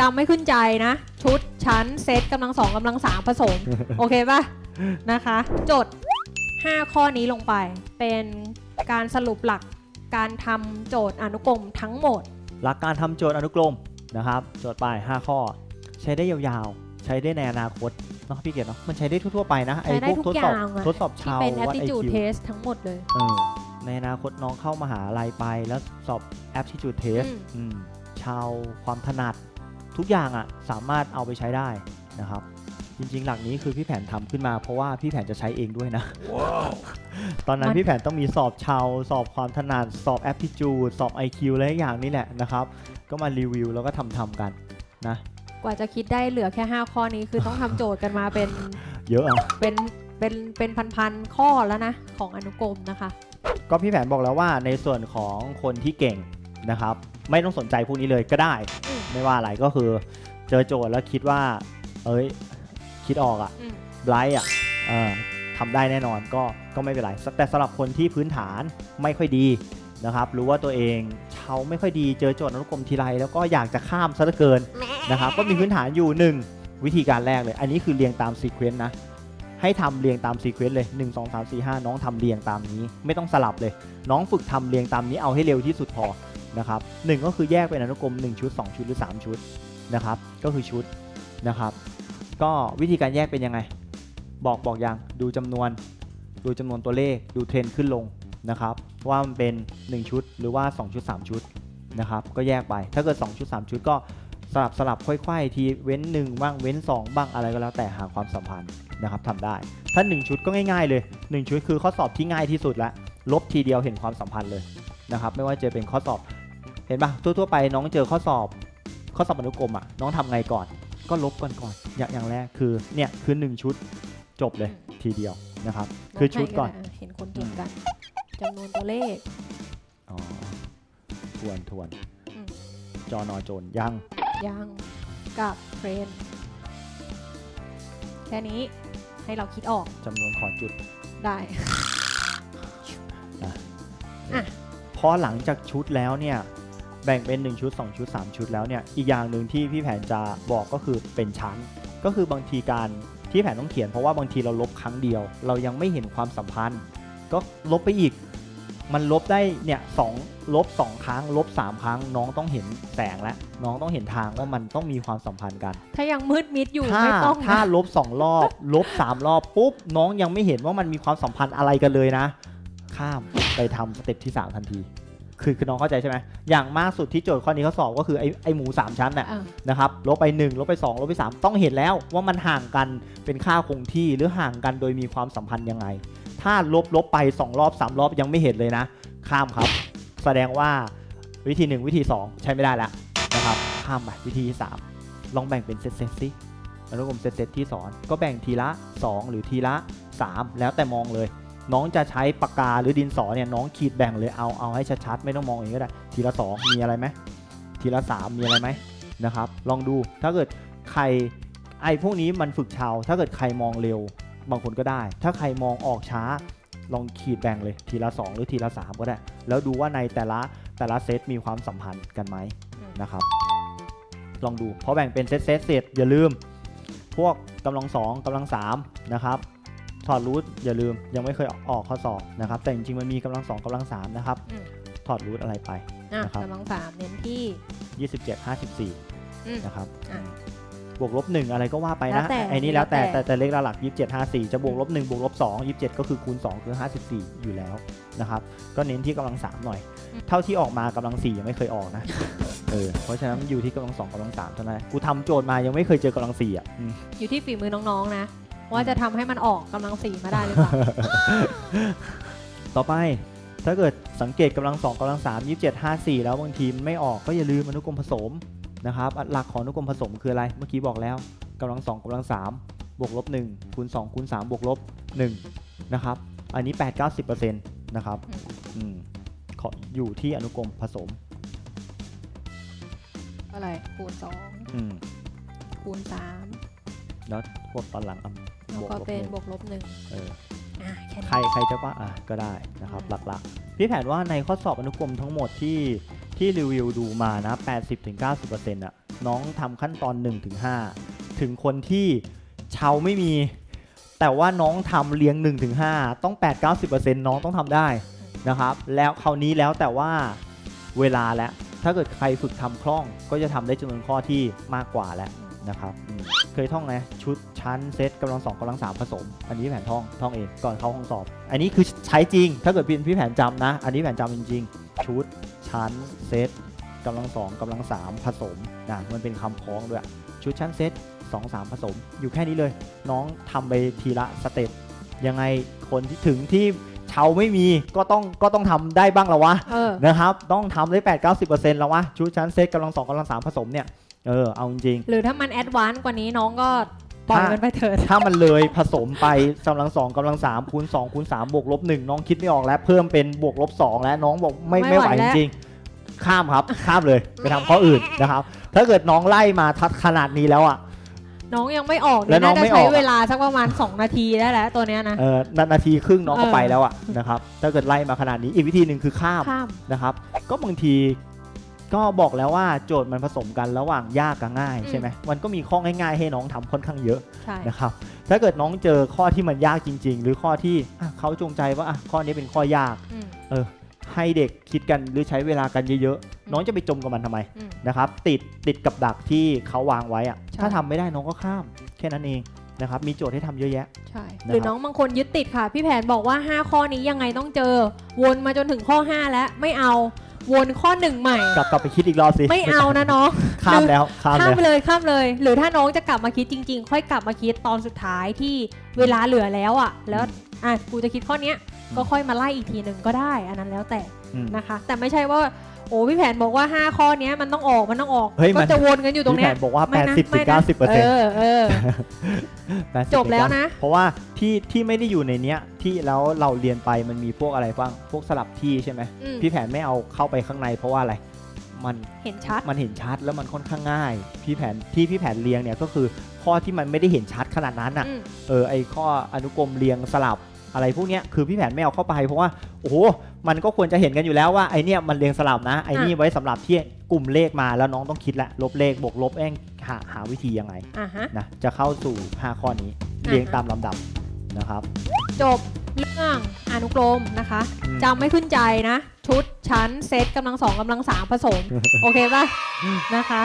จำไม่ขึ้นใจนะ ชุดชั้นเซตกำลังสองกำลังสามผสม โอเคป่ะ นะคะ จด 5 ข้อนี้ลงไป เป็นการสรุปหลักการทำโจทย์อนุกรมทั้งหมด หลักการทำโจทย์อนุกรมนะครับ โจทย์ไป 5 ข้อ ใช้ได้ยาวๆ ใช้ได้ในอนาคตเนาะพี่เกียรติเนาะมันใช้ได้ทั่วๆไปนะไอ้ใช้ได้พวกทุกทดสอบอย่างอะ ทดสอบที่ชาวเป็น วัด aptitude IQ test ทั้งหมดเลย เออในอนาคตน้องเข้ามหาลัยไปแล้วสอบ aptitude test อืม อืมชาวความถนัด ทุกอย่างอะ่ะสามารถเอาไปใช้ได้นะครับ จริงๆ หลักนี้คือพี่แผนทำขึ้นมา เพราะว่าพี่แผนจะใช้เองด้วยนะตอนนั้นมันพี่แผนต้องมีสอบชาว สอบความถนัดสอบ aptitude สอบ IQ อะไรอย่างนี้แหละนะครับ ก็มารีวิวแล้วก็ทำทำๆกันนะกว่าจะคิดได้เหลือแค่ 5 ข้อนี้คือต้องทำโจทย์กันมาเป็น เยอะอะเป็นเป็นเป็นพันๆข้อแล้วนะ ของอนุกรมนะคะ ก็พี่แผนบอกแล้วว่าในส่วนของคนที่เก่งนะครับ ไม่ต้องสนใจพวกนี้เลยก็ได้อืม ไม่ว่าอะไรก็คือเจอโจทย์แล้วคิดว่า เอ้ย คิดออกอะอืมไบรท์อะเออทำได้แน่นอนก็ก็ไม่เป็นไรแต่สำหรับคนที่พื้นฐานไม่ค่อยดีนะครับรู้ว่าตัวเองเชาไม่ค่อยดีเจอโจทย์อนุกรมทีไรแล้วก็อยากจะข้ามซะเหลือเกิน นะครับก็มีพื้นฐานอยู่ 1 วิธีการแรกเลย อันนี้คือเรียงตามซีเควนต์นะ ให้ทำเรียงตามซีเควนต์เลย 1 2 3 4 5 น้องทำเรียงตามนี้ ไม่ต้องสลับเลย น้องฝึกทำเรียงตามนี้เอาให้เร็วที่สุดพอ นะครับหนึ่งก็คือแยกเป็นอนุกรม 1 ชุด 2 ชุดหรือ 3 ชุดนะครับก็คือชุดนะครับ ก็วิธีการแยกเป็นยังไง บอกบอกอยังดูจำนวน ดูจำนวนตัวเลขดูเทรนด์ขึ้นลงนะครับว่ามันเป็น 1 ชุดหรือว่า 2 ชุด 3 ชุดนะครับก็แยกไปถ้าเกิด 2 ชุด 3 ชุดก็สลับสลับค่อยๆ ทีเว้น 1 บ้างเว้น 2 บ้างอะไรก็แล้วแต่หาความสัมพันธ์นะครับทำได้ ถ้า 1 ชุดก็ง่ายๆเลย 1 ชุดคือข้อสอบที่ง่ายที่สุดล้วลบทีเดียวเห็นความสัมพันธ์เลยนะครับไม่ว่าจะเป็นข้อสอบ เห็นปะทั่วๆไปน้องเจอข้อสอบข้อสอบอนุกรมอะน้องทำไงก่อน ก็ลบก่อนก่อนอย่างอย่างแรกคือเนี่ยคือ 1 ชุดจบเลยทีเดียวนะครับ คือชุดก่อนลบให้ไเห็นคนเก่งกันจำนวนตัวเลขอ๋อทวนทวนอืมจอนอโจนยังยังกับเทรนแค่นี้ให้เราคิดออกจำนวนขอจุดได้อะพอหลังจากชุดแล้วเนี่ย แบ่งเป็น 1 ชุด 2 ชุด 3 ชุดแล้วเนี่ยอีกอย่างหนึ่งที่พี่แผนจะบอกก็คือเป็นชั้น ก็คือบางทีการที่แผนต้องเขียนเพราะว่าบางทีเราลบครั้งเดียว เรายังไม่เห็นความสัมพันธ์ ก็ลบไปอีก มันลบได้เนี่ยสองลบ 2 ครั้ง ลบ 3 ครั้ง น้องต้องเห็นแสงแล้วน้องต้องเห็นทางว่ามันต้องมีความสัมพันธ์กัน ถ้ายังมืดมิดอยู่ ถ้าไม่ต้องถ้านะลบ 2 รอบ ลบ 3 รอบปุ๊บ น้องยังไม่เห็นว่ามันมีความสัมพันธ์อะไรกันเลยนะ ข้ามไปทำสเต็ปที่ 3 ทันที คือคือน้องเข้าใจใช่ไหมอย่างมากสุดที่โจทย์ข้อนี้เขาสอบก็คือไอ้ไอ้หมู 3 ชั้นน่ะอะ นะครับลบไป1ลบไป2ลบไป3ต้องเห็นแล้วว่ามันห่างกันเป็นค่าคงที่หรือห่างกันโดยมีความสัมพันธ์ยังไง ถ้าลบลบไป 2 รอบ 3 รอบยังไม่เห็นเลยนะ ข้ามครับ แสดงว่าวิธี 1 วิธี 2 ใช้ไม่ได้แล้วนะครับข้ามไปวิธีที่3ลองแบ่งเป็นเซตเซตสิอนุกรมเซตเซตที่สอนก็แบ่งทีละ 2 หรือทีละ 3 แล้วแต่มองเลย น้องจะใช้ปากกาหรือดินสอเนี่ยน้องขีดแบ่งเลยเอาเอาให้ชัดๆไม่ต้องมองอย่างนี้ก็ได้ ทีละ 2 มีอะไรไหมทีละ 3 มีอะไรไหมนะครับ ลองดูถ้าเกิดใครไอ้พวกนี้มันฝึกเชาถ้าเกิดใครมองเร็วบางคนก็ได้ ถ้าใครมองออกช้าลองขีดแบ่งเลยทีละ 2 หรือทีละ 3 ก็ได้ แล้วดูว่าในแต่ละแต่ละเซตมีความสัมพันธ์กันไหมอืมนะครับ ลองดูพอแบ่งเป็นเซตเซตเสร็จอย่าลืม พวกกำลังสองกำลังสามนะครับ ถอดรูทอย่าลืมยังไม่เคยออกข้อสอบนะครับ แต่จริงๆมันมีกำลังสองกำลังสามนะครับ อืมถอดรูทอะไรไป อะนะครับ กำลังสามเน้นที่ 27 54อืมนะครับอะบวกลบ1อะไรก็ว่าไปแล้นะวแต่ไอ้นี่แล้วแต่แล้วแต่ แต่แต่เลขหลัก27 54 จะบวกลบ1บวกลบ2 27 ก็คือคูณ 2 คือ 54 อยู่แล้วนะครับ ก็เน้นที่กำลัง 3 หน่อย เท่าที่ออกมากำลัง 4 ยังไม่เคยออกนะ เออเพราะฉะนั้นอยู่ที่กำลัง 2กำลัง3เท่านั้นกูทำโจทย์มายังไม่เคยเจอกำลัง4อะอืมอยู่ที่ฝีมือน้องๆนะ ว่าจะทำให้มันออกกำลังสีมาได้หรือเปล่า ต่อไปถ้าเกิดสังเกตกำลัง2กำลัง3 27 54แล้วบางทีมันไม่ออกก็อย่าลืมอนุกรมผสมนะครับอะหลักของอนุกรมผสมคืออะไร เมื่อกี้บอกแล้วกำลัง2กำลัง3บวกลบ1คูณ2คูณ3บวกลบ1นะครับอันนี้8 90%นะครับอืมอืมขออยู่ที่อนุกรมผสมอะไรคูณสองอืมคูณสามแล้วพวกตอนหลังอะ แล้วบวกก็ลบเป็นหนึ่งบวกลบหนึ่งเอออะแค่นี้ใครใครจะว่าอะก็ได้นะครับ อืม หลักๆ พี่แผนว่าในข้อสอบอนุกรมทั้งหมดที่ที่รีวิวดูมานะ 80-90%อะน้องทำขั้นตอน1ถึง5ถึงคนที่เชาไม่มี แต่ว่าน้องทำเรียง1ถึง5ต้อง 8-90%น้องต้องทำได้นะครับ แล้วคราวนี้แล้วแต่ว่าเวลาแล้วถ้าเกิดใครฝึกทำคล่องก็จะทำได้จำนวนข้อที่มากกว่าแล้วนะครับอืม เคยท่องไหมชุดชั้นเซตกำลังสองกำลังสามผสม อันนี้แผนท่องท่องเองก่อนเข้าห้องสอบ อันนี้คือใช้จริง ถ้าเกิดพี่พี่แผนจำนะ อันนี้แผนจำจริง ๆ ชุดชั้นเซตกำลังสองกำลังสามผสมนะมันเป็นคำพ้องด้วย ชุดชั้นเซตสองสามผสม อยู่แค่นี้เลย น้องทำไปทีละสเต็ปยังไงคนที่ถึงที่เชาไม่มีก็ต้องก็ต้องทำได้บ้างแล้ววะเออนะครับต้องทำได้8 9 0แล้ววะชุดชั้นเซ็ตกำลังสองกำลังสามผสมเนี่ย เออเอาจริง หรือถ้ามันแอดวานซ์กว่านี้น้องก็ปล่อยถ้ามัมันไปเถิดๆถ้ามันเลยผสมไปกำลังสองกำลังสามคูณสองคูณสามบวกลบหนึ่งน้องคิดไม่ออกแล้ว เพิ่มเป็นบวกลบสองแล้วน้องบอกไม่ไม่ไม่ไหไหววแล้จวริงๆข้ามครับ ข้ามเลยไปทำข้ออื่นนะครับ ถ้าเกิดน้องไล่มาทัดขนาดนี้แล้วอะ น้องยังไม่ออกแล้เนี่วยน้องน่าจะไม่อใช้อกอะเวลาสักประมาณ 2 นาทีได้แล้วตัวเนี้ยนะ เออนานาทีครึ่งน้องก็เออ ไปแล้วอะนะครับถ้าเกิดไล่มาขนาดนี้อีกวิธีหนึ่งคือข้ามข้ามนะครับ ก็บางที ก็บอกแล้วว่าโจทย์มันผสมกันระหว่างยากกับง่ายใช่ไหมมันก็มีข้อง่ายๆให้น้องทำค่อนข้างเยอะใช่นะครับถ้าเกิดน้องเจอข้อที่มันยากจริง ๆ หรือข้อที่อะเขาจงใจว่าอะข้อนี้เป็นข้อยากอืมให้เด็กคิดกันหรือใช้เวลากันเยอะๆ น้องจะไปจมกับมันทำไมอืมนะครับติดติดกับดักที่เขาวางไว้อะใช่ถ้าทำไม่ได้น้องก็ข้าม แค่นั้นเองนะครับมีโจทย์ให้ทำเยอะแยะใช่นะครับหรือน้องบางคนยึดติดค่ะ พี่แผนบอกว่า 5 ข้อนี้ยังไงต้องเจอ วนมาจนถึงข้อ 5 แล้วไม่เอา วนข้อหนึ่งใหม่ กลับกลับไปคิดอีกรอบสิไม่เอานะน้องข้ามแล้วข้ามข้ามแล้วไปเลยข้ามเลย หรือถ้าน้องจะกลับมาคิดจริง ๆ ค่อยกลับมาคิดตอนสุดท้ายที่เวลาเหลือแล้วอะ แล้วอะกูจะคิดข้อเนี้ยก็ค่อยมาไล่อีกทีหนึ่งก็ได้ อันนั้นแล้วแต่อืม นะคะ แต่ไม่ใช่ว่า โอ้พี่แผนบอกว่า 5 ข้อเนี้ยมันต้องออกมันต้องออกเฮ้ยก็มันจะวนกันอยู่ตรงพี่เนี้แผย นบอกว่า ไม่นะ80ถึไม่งนะ 90เปอร์เซ็นต์เออเออจบแล้วนะ เพราะว่าที่ที่ไม่ได้อยู่ในเนี้ยที่แล้วเราเรียนไปมันมีพวกอะไรบ้างพวกสลับที่ใช่ไหมอืมพี่แผนไม่เอาเข้าไปข้างในเพราะว่าอะไร มันเห็นชัด มันเห็นชัดแล้วมันค่อนข้างง่าย พี่แผนที่พี่แผนเรียงเนี่ยก็คือ ข้อที่มันไม่ได้เห็นชัดขนาดนั้นอะ อืม เออไอข้ออนุกรมเรียงสลับอะไรพวกเนี้ยคือพี่แผนไม่เอาเข้าไปเพราะว่าโอ้โหมันก็ควรจะเห็นกันอยู่แล้วว่าไอเนี้ยมันเรียงสลับนะไอนี่ไว้สำหรับที่กลุ่มเลขมาแล้วน้องต้องคิดละลบเลขบวกลบเองหาหาวิธียังไงอะฮะ นะจะเข้าสู่ 5 ข้อนี้อ่าฮะเรียงตามลำดับนะครับ จบเรื่องอนุกรมนะคะอืม จำไม่ขึ้นใจนะ ชุดชั้นเซตกำลังสองกำลังสามผสม โอเคป่ะนะคะ